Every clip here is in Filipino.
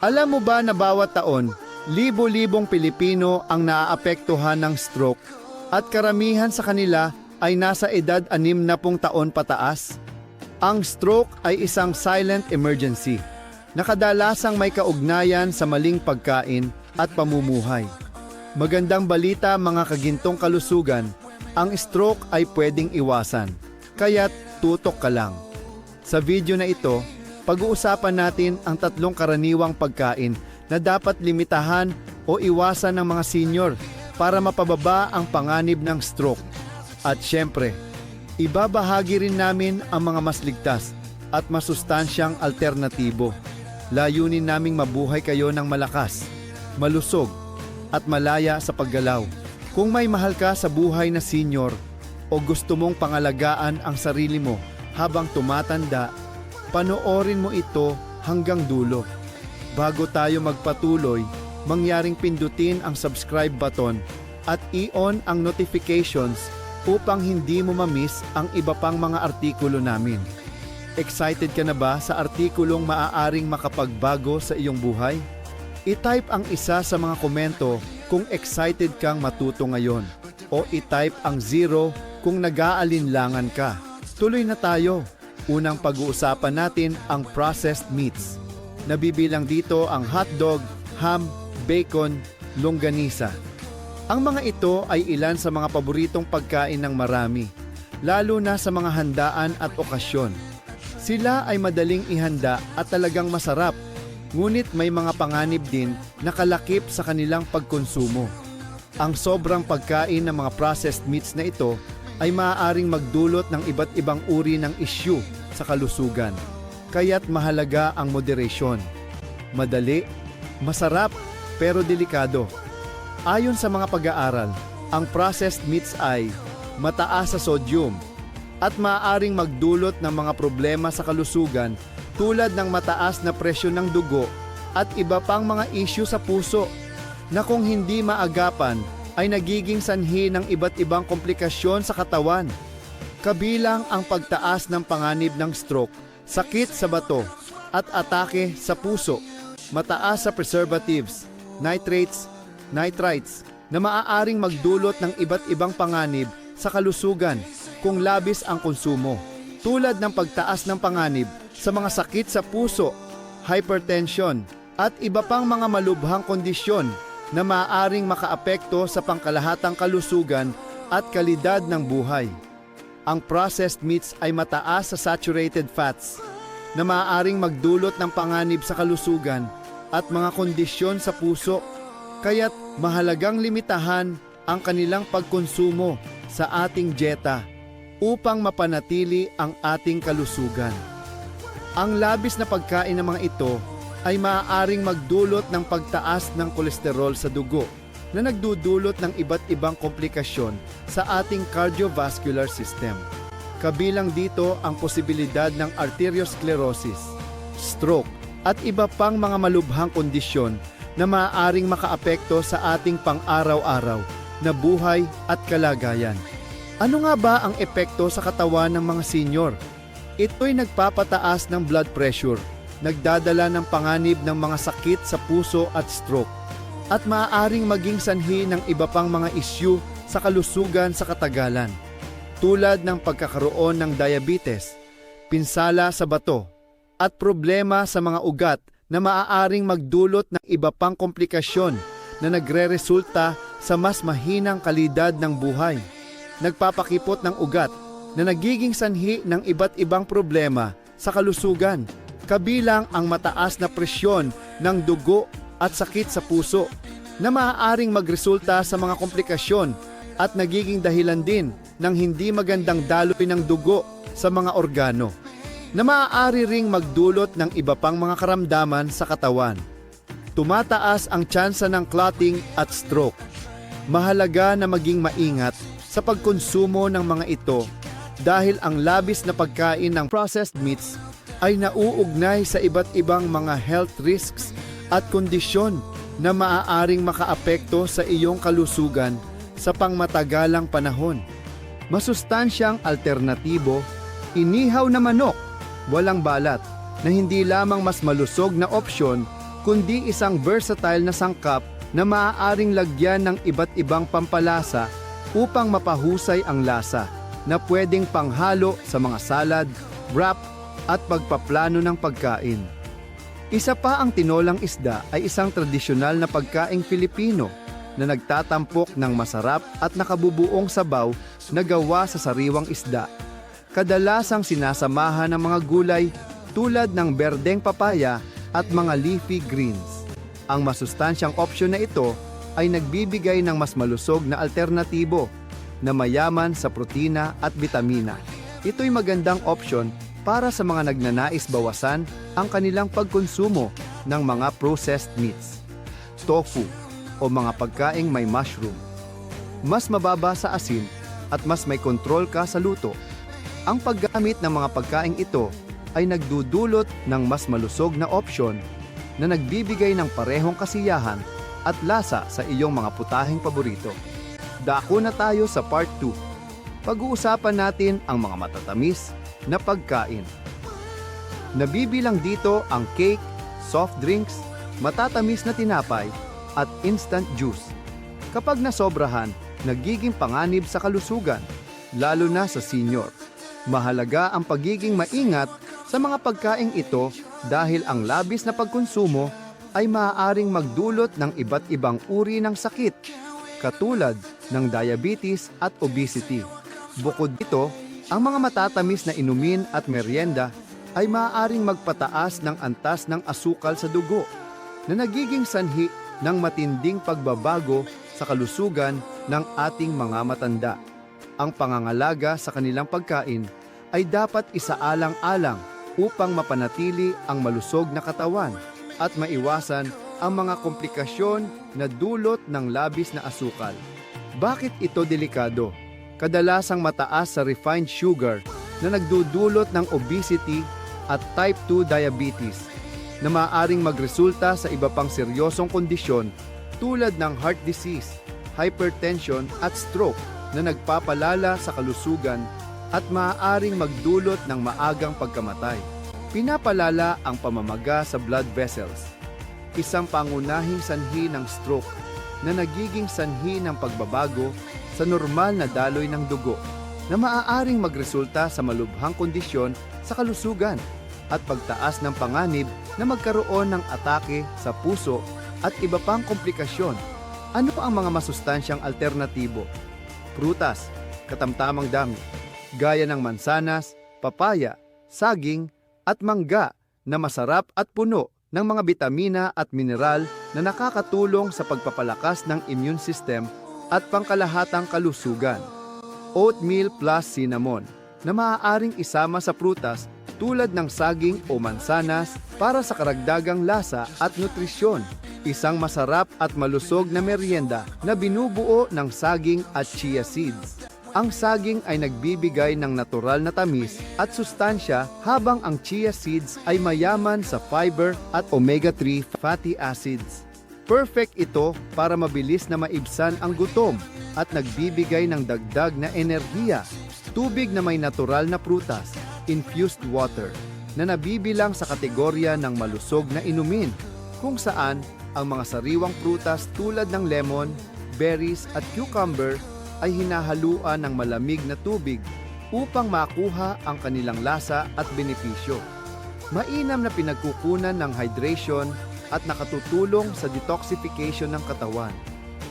Alam mo ba na bawat taon, libo-libong Pilipino ang naaapektuhan ng stroke at karamihan sa kanila ay nasa edad 60 taon pataas? Ang stroke ay isang silent emergency na kadalasang may kaugnayan sa maling pagkain at pamumuhay. Magandang balita mga kagintong kalusugan, ang stroke ay pwedeng iwasan, kaya't tutok ka lang. Sa video na ito, pag-uusapan natin ang tatlong karaniwang pagkain na dapat limitahan o iwasan ng mga senior para mapababa ang panganib ng stroke. At syempre, ibabahagi rin namin ang mga mas ligtas at masustansyang alternatibo. Layunin naming mabuhay kayo ng malakas, malusog, at malaya sa paggalaw. Kung may mahal ka sa buhay na senior o gusto mong pangalagaan ang sarili mo habang tumatanda, panoorin mo ito hanggang dulo. Bago tayo magpatuloy, mangyaring pindutin ang subscribe button at i-on ang notifications upang hindi mo mamiss ang iba pang mga artikulo namin. Excited ka na ba sa artikulong maaaring makapagbago sa iyong buhay? I-type ang isa sa mga komento kung excited kang matuto ngayon o i-type ang zero kung nag-aalinlangan ka. Tuloy na tayo. Unang pag-uusapan natin ang processed meats. Nabibilang dito ang hotdog, ham, bacon, longganisa. Ang mga ito ay ilan sa mga paboritong pagkain ng marami, lalo na sa mga handaan at okasyon. Sila ay madaling ihanda at talagang masarap, ngunit may mga panganib din na kalakip sa kanilang pagkonsumo. Ang sobrang pagkain ng mga processed meats na ito ay maaaring magdulot ng iba't ibang uri ng issue sa kalusugan. Kaya't mahalaga ang moderation. Madali, masarap, pero delikado. Ayon sa mga pag-aaral, ang processed meats ay mataas sa sodium at maaaring magdulot ng mga problema sa kalusugan tulad ng mataas na presyon ng dugo at iba pang mga issue sa puso na kung hindi maagapan ay nagiging sanhi ng iba't ibang komplikasyon sa katawan. Kabilang ang pagtaas ng panganib ng stroke, sakit sa bato, at atake sa puso, mataas sa preservatives, nitrates, nitrites, na maaaring magdulot ng iba't ibang panganib sa kalusugan kung labis ang konsumo, tulad ng pagtaas ng panganib sa mga sakit sa puso, hypertension, at iba pang mga malubhang kondisyon na maaaring makaapekto sa pangkalahatang kalusugan at kalidad ng buhay. Ang processed meats ay mataas sa saturated fats na maaaring magdulot ng panganib sa kalusugan at mga kondisyon sa puso, kaya't mahalagang limitahan ang kanilang pagkonsumo sa ating dieta upang mapanatili ang ating kalusugan. Ang labis na pagkain ng mga ito ay maaaring magdulot ng pagtaas ng kolesterol sa dugo na nagdudulot ng iba't ibang komplikasyon sa ating cardiovascular system. Kabilang dito ang posibilidad ng arteriosclerosis, stroke, at iba pang mga malubhang kondisyon na maaaring makaapekto sa ating pang-araw-araw na buhay at kalagayan. Ano nga ba ang epekto sa katawan ng mga senior? Ito'y nagpapataas ng blood pressure, nagdadala ng panganib ng mga sakit sa puso at stroke, at maaaring maging sanhi ng iba pang mga isyu sa kalusugan sa katagalan, tulad ng pagkakaroon ng diabetes, pinsala sa bato, at problema sa mga ugat na maaaring magdulot ng iba pang komplikasyon na nagre-resulta sa mas mahinang kalidad ng buhay. Nagpapakipot ng ugat na nagiging sanhi ng iba't ibang problema sa kalusugan, kabilang ang mataas na presyon ng dugo at sakit sa puso na maaaring magresulta sa mga komplikasyon at nagiging dahilan din ng hindi magandang daloy ng dugo sa mga organo na maaari ring magdulot ng iba pang mga karamdaman sa katawan. Tumataas ang tsansa ng clotting at stroke. Mahalaga na maging maingat sa pagkonsumo ng mga ito dahil ang labis na pagkain ng processed meats ay nauugnay sa iba't ibang mga health risks at kondisyon na maaaring makaapekto sa iyong kalusugan sa pangmatagalang panahon. Masustansyang alternatibo, inihaw na manok, walang balat, na hindi lamang mas malusog na opsyon, kundi isang versatile na sangkap na maaaring lagyan ng iba't ibang pampalasa upang mapahusay ang lasa na pwedeng panghalo sa mga salad, wrap at pagpaplano ng pagkain. Isa pa ang tinolang isda ay isang tradisyonal na pagkaing Filipino na nagtatampok ng masarap at nakabubuong sabaw na gawa sa sariwang isda. Kadalasang sinasamahan ng mga gulay tulad ng berdeng papaya at mga leafy greens. Ang masustansyang opsyon na ito ay nagbibigay ng mas malusog na alternatibo na mayaman sa protina at bitamina. Ito'y magandang opsyon para sa mga nagnanais bawasan ang kanilang pagkonsumo ng mga processed meats, tofu, o mga pagkaing may mushroom. Mas mababa sa asin at mas may kontrol ka sa luto. Ang paggamit ng mga pagkaing ito ay nagdudulot ng mas malusog na opsyon na nagbibigay ng parehong kasiyahan at lasa sa iyong mga putahing paborito. Dako na tayo sa part 2. Pag-uusapan natin ang mga matatamis na pagkain. Nabibilang dito ang cake, soft drinks, matatamis na tinapay, at instant juice. Kapag nasobrahan, nagiging panganib sa kalusugan, lalo na sa senior. Mahalaga ang pagiging maingat sa mga pagkaing ito dahil ang labis na pagkonsumo ay maaaring magdulot ng iba't ibang uri ng sakit, katulad ng diabetes at obesity. Bukod dito, ang mga matatamis na inumin at merienda ay maaaring magpataas ng antas ng asukal sa dugo na nagiging sanhi ng matinding pagbabago sa kalusugan ng ating mga matanda. Ang pangangalaga sa kanilang pagkain ay dapat isaalang-alang upang mapanatili ang malusog na katawan at maiwasan ang mga komplikasyon na dulot ng labis na asukal. Bakit ito delikado? Kadalasang mataas sa refined sugar na nagdudulot ng obesity at type 2 diabetes na maaaring magresulta sa iba pang seryosong kondisyon tulad ng heart disease, hypertension at stroke na nagpapalala sa kalusugan at maaaring magdulot ng maagang pagkamatay. Pinapalala ang pamamaga sa blood vessels, isang pangunahing sanhi ng stroke na nagiging sanhi ng pagbabago sa normal na daloy ng dugo na maaaring magresulta sa malubhang kondisyon sa kalusugan at pagtaas ng panganib na magkaroon ng atake sa puso at iba pang komplikasyon. Ano ang mga masustansyang alternatibo? Prutas, katamtamang dami, gaya ng mansanas, papaya, saging, at mangga na masarap at puno ng mga bitamina at mineral na nakakatulong sa pagpapalakas ng immune system at pangkalahatang kalusugan. Oatmeal plus cinnamon na maaaring isama sa prutas tulad ng saging o mansanas para sa karagdagang lasa at nutrisyon. Isang masarap at malusog na merienda na binubuo ng saging at chia seeds. Ang saging ay nagbibigay ng natural na tamis at sustansya habang ang chia seeds ay mayaman sa fiber at omega-3 fatty acids. Perfect ito para mabilis na maibsan ang gutom at nagbibigay ng dagdag na enerhiya. Tubig na may natural na prutas, infused water, na nabibilang sa kategorya ng malusog na inumin, kung saan ang mga sariwang prutas tulad ng lemon, berries at cucumber ay hinahaluan ng malamig na tubig upang makuha ang kanilang lasa at benepisyo. Mainam na pinagkukunan ng hydration at nakatutulong sa detoxification ng katawan.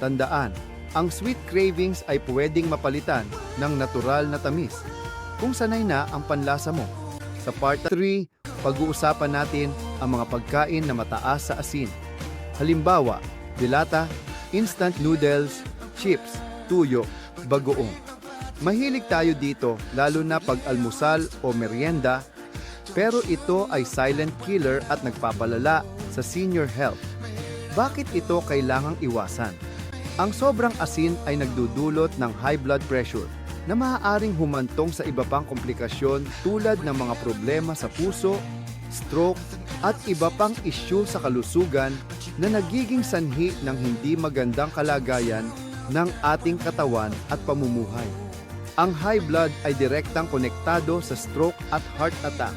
Tandaan, ang sweet cravings ay pwedeng mapalitan ng natural na tamis kung sanay na ang panlasa mo. Sa part 3, pag-uusapan natin ang mga pagkain na mataas sa asin. Halimbawa, dilata, instant noodles, chips, tuyo, bagoong. Mahilig tayo dito lalo na pag almusal o merienda, pero ito ay silent killer at nagpapalala sa senior health. Bakit ito kailangang iwasan? Ang sobrang asin ay nagdudulot ng high blood pressure na maaaring humantong sa iba pang komplikasyon tulad ng mga problema sa puso, stroke, at iba pang isyu sa kalusugan na nagiging sanhi ng hindi magandang kalagayan ng ating katawan at pamumuhay. Ang high blood ay direktang konektado sa stroke at heart attack.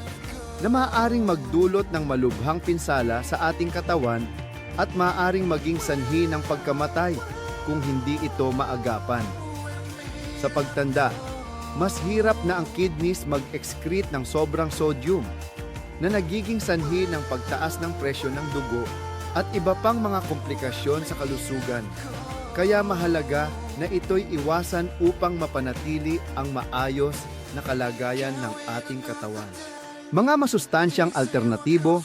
Na maaaring magdulot ng malubhang pinsala sa ating katawan at maaaring maging sanhi ng pagkamatay kung hindi ito maagapan. Sa pagtanda, mas hirap na ang kidneys mag-excrete ng sobrang sodium na nagiging sanhi ng pagtaas ng presyo ng dugo at iba pang mga komplikasyon sa kalusugan. Kaya mahalaga na ito'y iwasan upang mapanatili ang maayos na kalagayan ng ating katawan. Mga masustansyang alternatibo,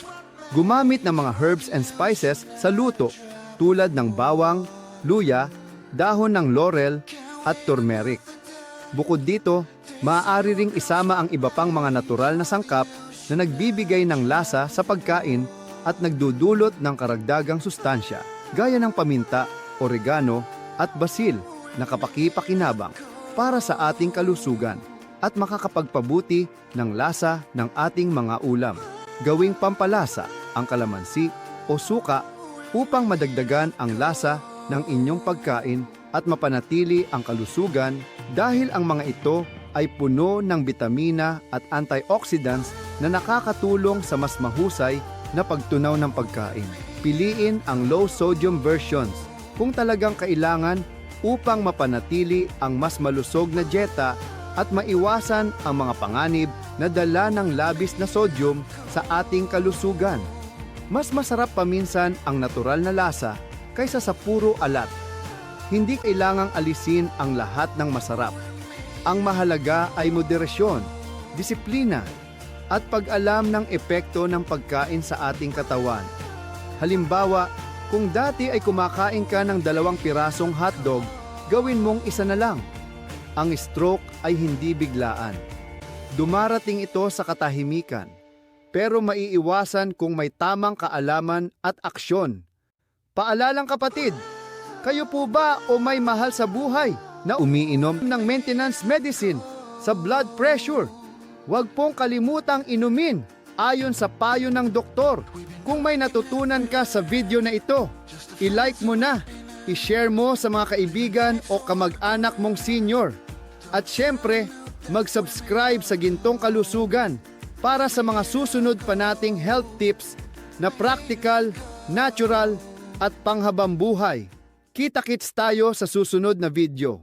gumamit ng mga herbs and spices sa luto tulad ng bawang, luya, dahon ng laurel at turmeric. Bukod dito, maaari ring isama ang iba pang mga natural na sangkap na nagbibigay ng lasa sa pagkain at nagdudulot ng karagdagang sustansya gaya ng paminta, oregano at basil na kapaki-pakinabang para sa ating kalusugan at makakapagpabuti ng lasa ng ating mga ulam. Gawing pampalasa ang kalamansi o suka upang madagdagan ang lasa ng inyong pagkain at mapanatili ang kalusugan dahil ang mga ito ay puno ng bitamina at antioxidants na nakakatulong sa mas mahusay na pagtunaw ng pagkain. Piliin ang low sodium versions kung talagang kailangan upang mapanatili ang mas malusog na dieta at maiwasan ang mga panganib na dala ng labis na sodium sa ating kalusugan. Mas masarap paminsan ang natural na lasa kaysa sa puro alat. Hindi kailangang alisin ang lahat ng masarap. Ang mahalaga ay moderasyon, disiplina, at pag-alam ng epekto ng pagkain sa ating katawan. Halimbawa, kung dati ay kumakain ka ng dalawang pirasong hotdog, gawin mong isa na lang. Ang stroke ay hindi biglaan. Dumarating ito sa katahimikan, pero maiiwasan kung may tamang kaalaman at aksyon. Paalalang kapatid, kayo po ba o may mahal sa buhay na umiinom ng maintenance medicine sa blood pressure? Huwag pong kalimutang inumin ayon sa payo ng doktor. Kung may natutunan ka sa video na ito, i-like mo na, i-share mo sa mga kaibigan o kamag-anak mong senior. At syempre, mag-subscribe sa Gintong Kalusugan para sa mga susunod pa nating health tips na practical, natural, at panghabang buhay. Kita-kits tayo sa susunod na video.